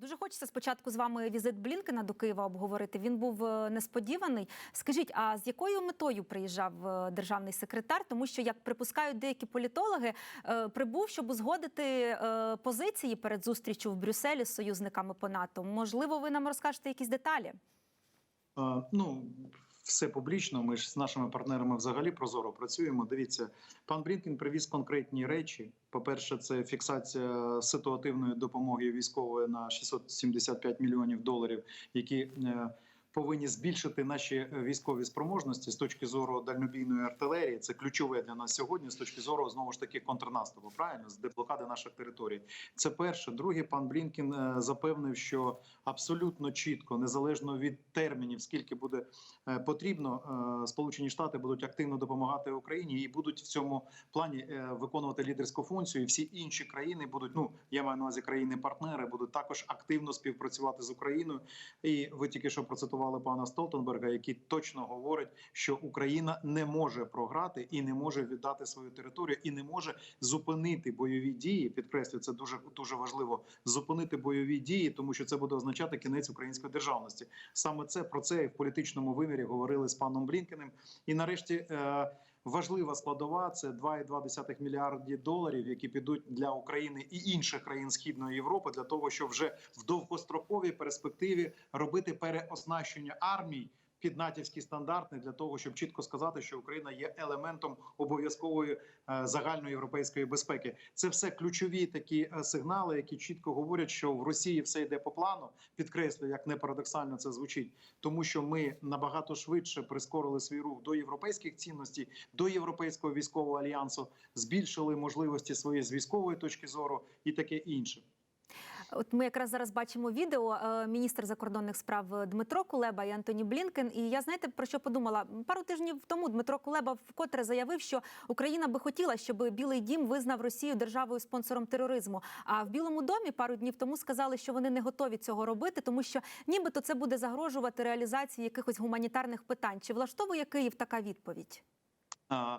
Дуже хочеться спочатку з вами візит Блінкена до Києва обговорити. Він був е, несподіваний. Скажіть, а з якою метою приїжджав е, державний секретар? Тому що, як припускають деякі політологи, е, прибув, щоб узгодити позиції перед зустрічю в Брюсселі з союзниками по НАТО. Можливо, ви нам розкажете якісь деталі? А, Ну, все публічно. Ми ж з нашими партнерами взагалі прозоро працюємо. Дивіться, пан Брінкін привіз конкретні речі. По-перше, це фіксація ситуативної допомоги військової на 675 мільйонів доларів, які е, повинні збільшити наші військові спроможності з точки зору дальнобійної артилерії. Це ключове для нас сьогодні з точки зору знову ж таки контрнаступу. Правильно з деблокади наших територій. Це перше. Друге, пан Блінкін е, запевнив, що абсолютно чітко, незалежно від термінів, скільки буде е, потрібно, е, Сполучені Штати будуть активно допомагати Україні і будуть в цьому плані е, виконувати лідерську функцію. І всі інші країни будуть. Ну я маю на увазі країни-партнери, будуть також активно співпрацювати з Україною. І ви тільки що процитували пана Столтенберга, який точно говорить, що Україна не може програти і не може віддати свою територію, і не може зупинити бойові дії. Підкреслюю, це дуже дуже важливо зупинити бойові дії, тому що це буде означати кінець української державності. Саме це про це і в політичному вимірі говорили з паном Блінкеним. І нарешті. Е, Важлива складова це 2,2 мільярді доларів, які підуть для України і інших країн Східної Європи для того, щоб вже в довгостроковій перспективі робити переоснащення армій під натівські стандарти для того, щоб чітко сказати, що Україна є елементом обов'язкової е, загальноєвропейської безпеки. Це все ключові такі е, сигнали, які чітко говорять, що в Росії все йде по плану. Підкреслюю, як не парадоксально це звучить, тому що ми набагато швидше прискорили свій рух до європейських цінностей, до європейського військового альянсу, збільшили можливості свої з військової точки зору і таке інше. От ми якраз зараз бачимо відео е, міністр закордонних справ Дмитро Кулеба і Антоні Блінкен. І я знаєте про що подумала? Пару тижнів тому Дмитро Кулеба вкотре заявив, що Україна би хотіла, щоб Білий Дім визнав Росію державою спонсором тероризму. А в Білому домі пару днів тому сказали, що вони не готові цього робити, тому що нібито це буде загрожувати реалізації якихось гуманітарних питань. Чи влаштовує Київ така відповідь? А,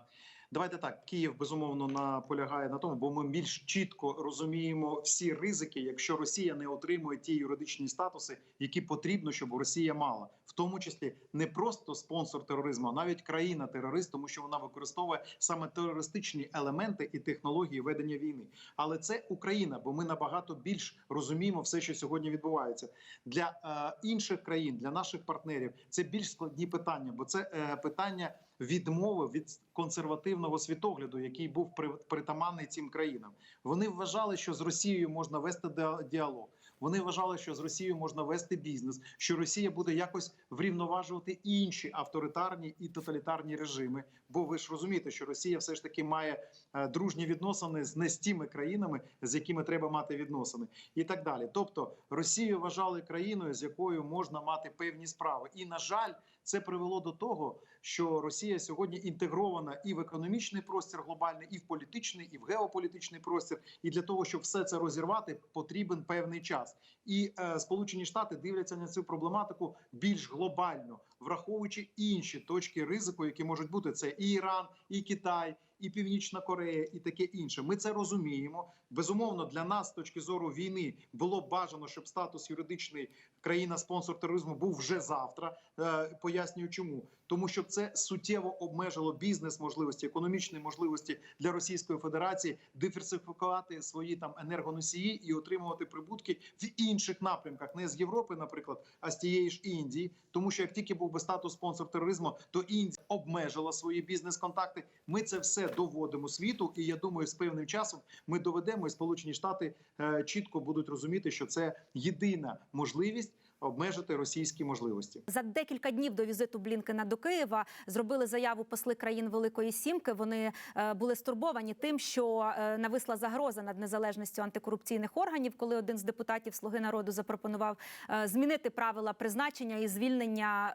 Давайте так, Київ безумовно наполягає на тому, бо ми більш чітко розуміємо всі ризики, якщо Росія не отримує ті юридичні статуси, які потрібно, щоб Росія мала, в тому числі не просто спонсор тероризму, а навіть країна-терорист, тому що вона використовує саме терористичні елементи і технології ведення війни. Але це Україна, бо ми набагато більш розуміємо все, що сьогодні відбувається для е, інших країн, для наших партнерів. Це більш складні питання, бо це е, питання відмови від консервативного світогляду, який був при- притаманний цим країнам. Вони вважали, що з Росією можна вести діалог. Вони вважали, що з Росією можна вести бізнес, що Росія буде якось врівноважувати інші авторитарні і тоталітарні режими. Бо ви ж розумієте, що Росія все ж таки має е, дружні відносини з не з тими країнами, з якими треба мати відносини, і так далі. Тобто Росію вважали країною, з якою можна мати певні справи. І на жаль, це привело до того, що Росія сьогодні інтегрована і в економічний простір глобальний, і в політичний, і в геополітичний простір. І для того, щоб все це розірвати, потрібен певний час. І е, Сполучені Штати дивляться на цю проблематику більш глобально, враховуючи інші точки ризику, які можуть бути це і Іран, і Китай. І Північна Корея, і таке інше. Ми це розуміємо. Безумовно, для нас з точки зору війни було б бажано, щоб статус юридичний країна-спонсор тероризму був вже завтра. Е, пояснюю, чому тому, що це суттєво обмежило бізнес можливості, економічні можливості для Російської Федерації диверсифікувати свої там енергоносії і отримувати прибутки в інших напрямках, не з Європи, наприклад, а з тієї ж Індії. Тому що як тільки був би статус спонсор тероризму, то Індія обмежила свої бізнес-контакти. Ми це все доводимо світу, і я думаю, з певним часом ми доведемо, і Сполучені Штати е, чітко будуть розуміти, що це єдина можливість обмежити російські можливості. За декілька днів до візиту Блінкена до Києва зробили заяву посли країн Великої Сімки. Вони е, були стурбовані тим, що е, нависла загроза над незалежністю антикорупційних органів, коли один з депутатів Слуги народу запропонував е, змінити правила призначення і звільнення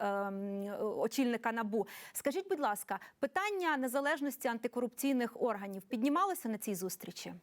е, очільника набу. Скажіть, будь ласка, питання незалежності антикорупційних органів піднімалося на цій зустрічі?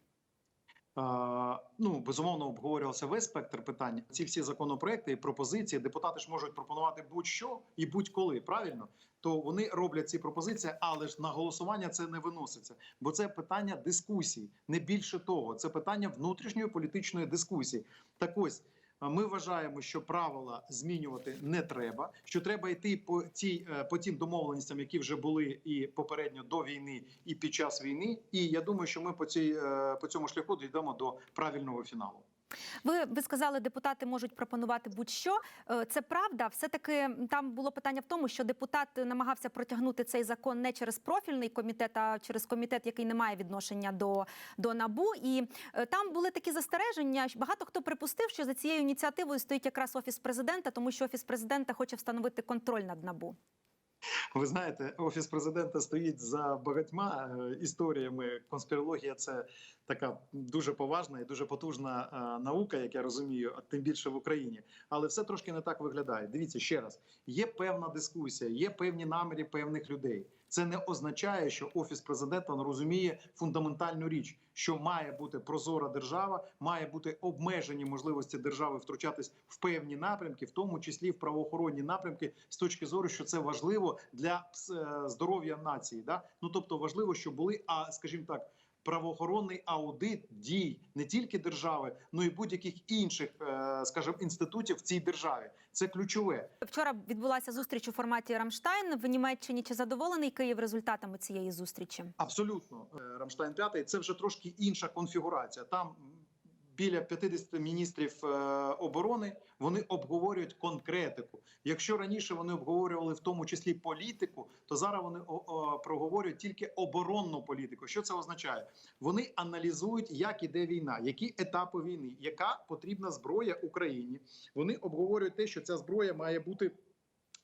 Ну безумовно обговорювався весь спектр питань. Ці всі законопроекти і пропозиції депутати ж можуть пропонувати будь-що і будь-коли. Правильно, то вони роблять ці пропозиції, але ж на голосування це не виноситься, бо це питання дискусії, не більше того. Це питання внутрішньої політичної дискусії. Так ось. Ми вважаємо, що правила змінювати не треба. Що треба йти по цій е, по тим домовленостям, які вже були і попередньо до війни, і під час війни. І я думаю, що ми по цій е, по цьому шляху дійдемо до правильного фіналу. Ви, ви сказали, депутати можуть пропонувати будь-що. Е, Це правда. Все таки там було питання в тому, що депутат намагався протягнути цей закон не через профільний комітет, а через комітет, який не має відношення до, до набу. І е, там були такі застереження. Багато хто припустив, що за цією ініціативою стоїть якраз офіс президента, тому що офіс президента хоче встановити контроль над набу. Ви знаєте, офіс президента стоїть за багатьма е, історіями. Конспірологія це така дуже поважна і дуже потужна е, наука, як я розумію, а тим більше в Україні. Але все трошки не так виглядає. Дивіться ще раз: є певна дискусія, є певні наміри певних людей. Це не означає, що офіс президента розуміє фундаментальну річ, що має бути прозора держава, має бути обмежені можливості держави втручатись в певні напрямки, в тому числі в правоохоронні напрямки, з точки зору, що це важливо для е, здоров'я нації. Да? Ну тобто важливо, щоб були, а скажімо так. Правоохоронний аудит дій не тільки держави, ну і будь-яких інших, е, скажімо, інститутів в цій державі. Це ключове. Вчора відбулася зустріч у форматі Рамштайн в Німеччині. Чи задоволений Київ результатами цієї зустрічі? Абсолютно, Е, Рамштайн 5 це вже трошки інша конфігурація. Там біля 50 міністрів е, оборони вони обговорюють конкретику. Якщо раніше вони обговорювали в тому числі політику, то зараз вони проговорюють тільки оборонну політику. Що це означає? Вони аналізують, як іде війна, які етапи війни, яка потрібна зброя Україні. Вони обговорюють те, що ця зброя має бути.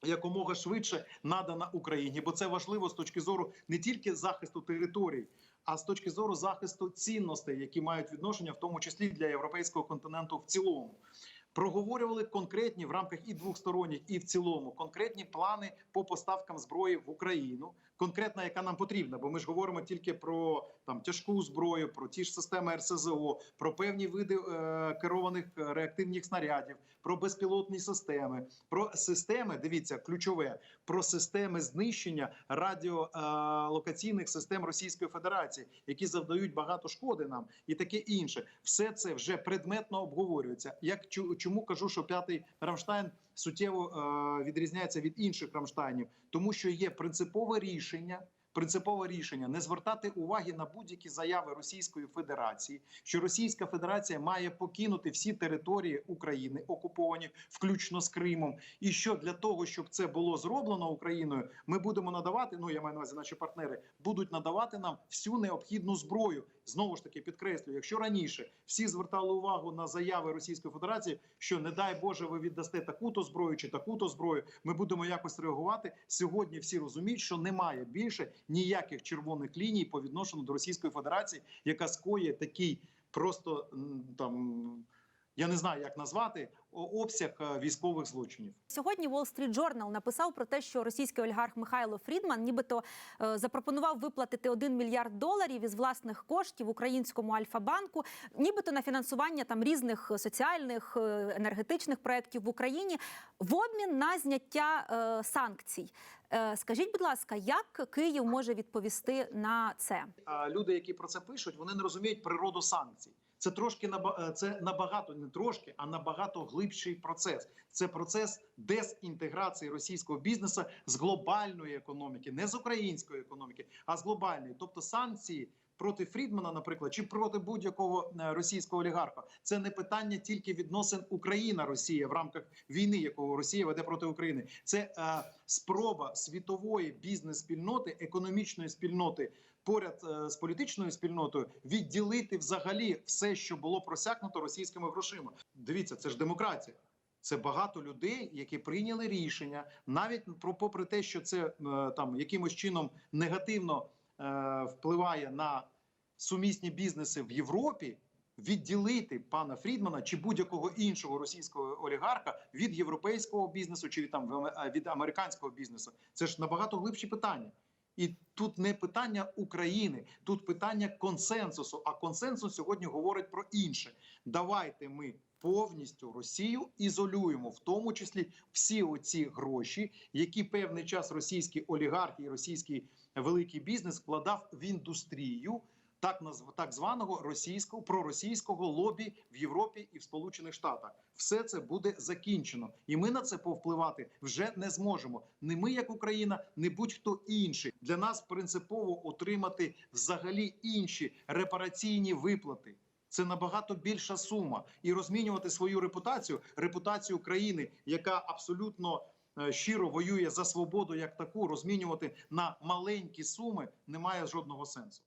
Якомога швидше надана Україні, бо це важливо з точки зору не тільки захисту територій, а з точки зору захисту цінностей, які мають відношення, в тому числі для європейського континенту в цілому. Проговорювали конкретні в рамках і двосторонніх, і в цілому конкретні плани по поставкам зброї в Україну, конкретна, яка нам потрібна, бо ми ж говоримо тільки про там тяжку зброю, про ті ж системи РСЗО, про певні види е, керованих е, реактивних снарядів, про безпілотні системи, про системи. Дивіться, ключове про системи знищення радіолокаційних систем Російської Федерації, які завдають багато шкоди нам, і таке інше. Все це вже предметно обговорюється. Як чому кажу, що п'ятий Рамштайн суттєво е, відрізняється від інших Рамштайнів, тому що є принципове рішення. Принципове рішення не звертати уваги на будь-які заяви Російської Федерації, що Російська Федерація має покинути всі території України окуповані, включно з Кримом, і що для того, щоб це було зроблено Україною, ми будемо надавати. Ну я маю на увазі, наші партнери будуть надавати нам всю необхідну зброю. Знову ж таки підкреслюю, якщо раніше всі звертали увагу на заяви Російської Федерації, що не дай Боже, ви віддасте таку-то зброю чи таку-то зброю, ми будемо якось реагувати. Сьогодні всі розуміють, що немає більше ніяких червоних ліній по відношенню до Російської Федерації, яка скоє такий просто там. Я не знаю, як назвати обсяг е, військових злочинів. Сьогодні Wall Street Journal написав про те, що російський олігарх Михайло Фрідман нібито е, запропонував виплатити 1 мільярд доларів із власних коштів українському Альфа-банку, нібито на фінансування там різних соціальних е, енергетичних проєктів в Україні в обмін на зняття е, санкцій. Е, скажіть, будь ласка, як Київ може відповісти на це? Люди, які про це пишуть, вони не розуміють природу санкцій. Це трошки е, це набагато не трошки, а набагато глибший процес. Це процес дезінтеграції російського бізнесу з глобальної економіки, не з української економіки, а з глобальної. Тобто санкції проти Фрідмана, наприклад, чи проти будь-якого е, російського олігарха, це не питання тільки відносин Україна-Росія в рамках війни, яку Росія веде проти України. Це е, спроба світової бізнес-спільноти, економічної спільноти поряд е, з політичною спільнотою відділити взагалі все, що було просякнуто російськими грошима. Дивіться, це ж демократія. Це багато людей, які прийняли рішення, навіть про попри те, що це е, там якимось чином негативно впливає на сумісні бізнеси в Європі. Відділити пана Фрідмана чи будь-якого іншого російського олігарха від європейського бізнесу чи від там е, від американського бізнесу, це ж набагато глибші питання. І тут не питання України, тут питання консенсусу. А консенсус сьогодні говорить про інше. Давайте ми повністю Росію ізолюємо, в тому числі всі оці гроші, які певний час російські олігархи і російський великий бізнес вкладав в індустрію. так так званого російського проросійського лобі в Європі і в Сполучених Штатах. Все це буде закінчено, і ми на це повпливати вже не зможемо. Не ми, як Україна, не будь-хто інший. Для нас принципово отримати взагалі інші репараційні виплати. Це набагато більша сума, і розмінювати свою репутацію, репутацію країни, яка абсолютно щиро воює за свободу, як таку, розмінювати на маленькі суми немає жодного сенсу.